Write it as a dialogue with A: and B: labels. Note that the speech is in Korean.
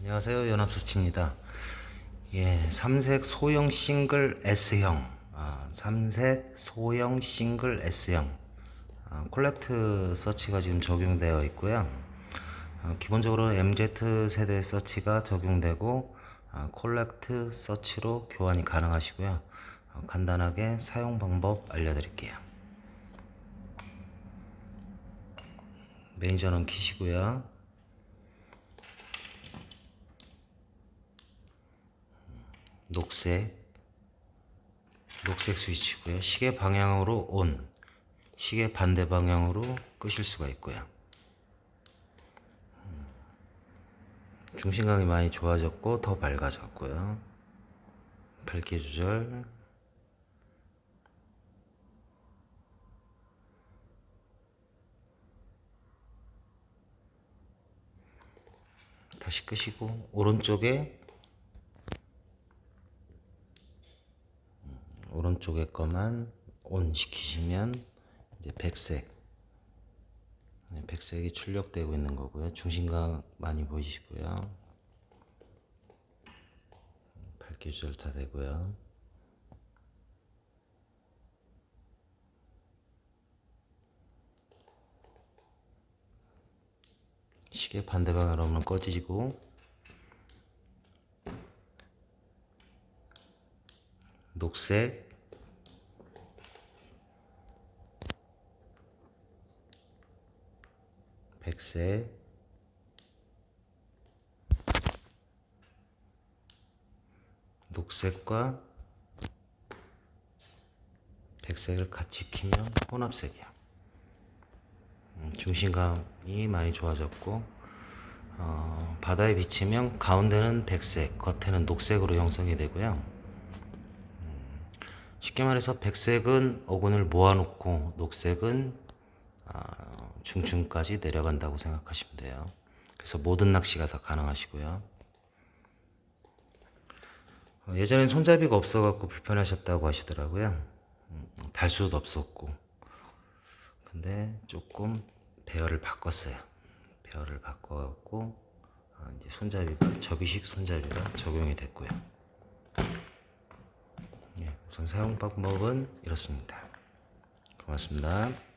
A: 안녕하세요 연합수치입니다. 예, 삼색 소형 싱글 S형. 아, 삼색 소형 싱글 S형. 아, 콜렉트 서치가 지금 적용되어 있고요. 아, 기본적으로 MZ 세대 서치가 적용되고 아, 콜렉트 서치로 교환이 가능하시고요. 아, 간단하게 사용 방법 알려드릴게요. 전원 키시고요 녹색 녹색 스위치고요. 시계 방향으로 온 시계 반대 방향으로 끄실 수가 있고요. 음, 중심각이 많이 좋아졌고 더 밝아졌고요. 밝기 조절. 다시 끄시고 오른쪽에 오른쪽에 거만 온 시키시면 이제 백색. 네, 백색이 출력되고 있는 거고요. 중심각 많이 보이시고요. 밝기 조절 다 되고요. 시계 반대 방향으로 하면 꺼지고 녹색 백색 녹색과 백색을 같이 키면 혼합색이야. 음, 중심감이 많이 좋아졌고 어, 바다에 비치면 가운데는 백색, 겉에는 녹색으로 형성이 되고요. 음, 쉽게 말해서 백색은 어군을 모아놓고 녹색은 아, 중층까지 내려간다고 생각하시면 돼요. 그래서 모든 낚시가 다 가능하시고요. 어, 예전엔 손잡이가 없어갖고 불편하셨다고 하시더라고요. 음, 달 수도 없었고. 근데 조금 배열을 바꿨어요. 배열을 바꿔갖고 어, 이제 손잡이가 접이식 손잡이가 적용이 됐고요. 예, 우선 사용 방법은 이렇습니다. 고맙습니다.